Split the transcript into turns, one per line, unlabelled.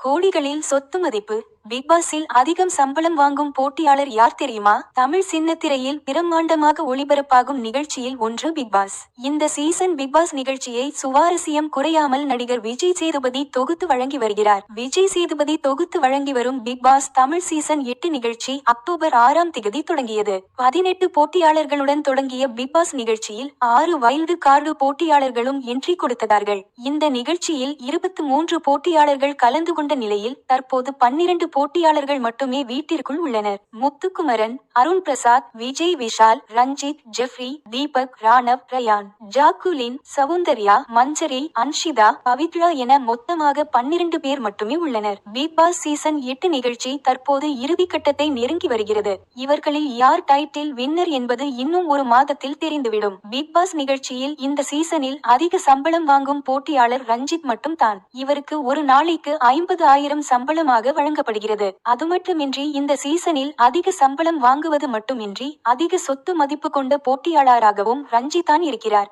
கோடிகளில் சொத்து மதிப்பு பிக் பாஸில் அதிகம் சம்பளம் வாங்கும் போட்டியாளர் யார் தெரியுமா? தமிழ் சின்னத்திரையில் பிரம்மாண்டமாக ஒளிபரப்பாகும் நிகழ்ச்சியில் ஒன்று பிக் பாஸ். இந்த சீசன் பிக் பாஸ் நிகழ்ச்சியை சுவாரஸ்யம் குறையாமல் நடிகர் விஜய் சேதுபதி தொகுத்து வழங்கி வருகிறார். விஜய் சேதுபதி தொகுத்து வழங்கி வரும் பிக் பாஸ் தமிழ் சீசன் எட்டு நிகழ்ச்சி அக்டோபர் ஆறாம் திகதி தொடங்கியது. பதினெட்டு போட்டியாளர்களுடன் தொடங்கிய பிக் பாஸ் நிகழ்ச்சியில் ஆறு வைல்டு கார்டு போட்டியாளர்களும் என்ட்ரி கொடுத்ததார்கள். இந்த நிகழ்ச்சியில் இருபத்தி மூன்று போட்டியாளர்கள் கலந்து கொண்ட நிலையில் தற்போது பன்னிரண்டு போட்டியாளர்கள் மட்டுமே வீட்டிற்குள் உள்ளனர். முத்துக்குமரன் அருண் பிரசாத் விஜய் விஷால் ரஞ்சித் ஜெஃப்ரி தீபக் ராணவ் ரயான் ஜாக்குலின் சவுந்தர்யா மஞ்சரி அன்ஷிதா பவித்ரா என மொத்தமாக பன்னிரண்டு பேர் மட்டுமே உள்ளனர். பிக் பாஸ் சீசன் எட்டு நிகழ்ச்சி தற்போது இறுதிக்கட்டத்தை நெருங்கி வருகிறது. இவர்களில் யார் டைட்டில் வின்னர் என்பது இன்னும் ஒரு மாதத்தில் தெரிந்துவிடும். பிக் பாஸ் நிகழ்ச்சியில் இந்த சீசனில் அதிக சம்பளம் வாங்கும் போட்டியாளர் ரஞ்சித் மட்டும் தான் இவருக்கு ஒரு நாளைக்கு ஐம்பது ஆயிரம் சம்பளமாக வழங்கப்படுகிறது. அது மட்டுமின்றி இந்த சீசனில் அதிக சம்பளம் வாங்குவது மட்டுமின்றி அதிக சொத்து மதிப்பு கொண்ட போட்டியாளராகவும் ரஞ்சித் தான் இருக்கிறார்.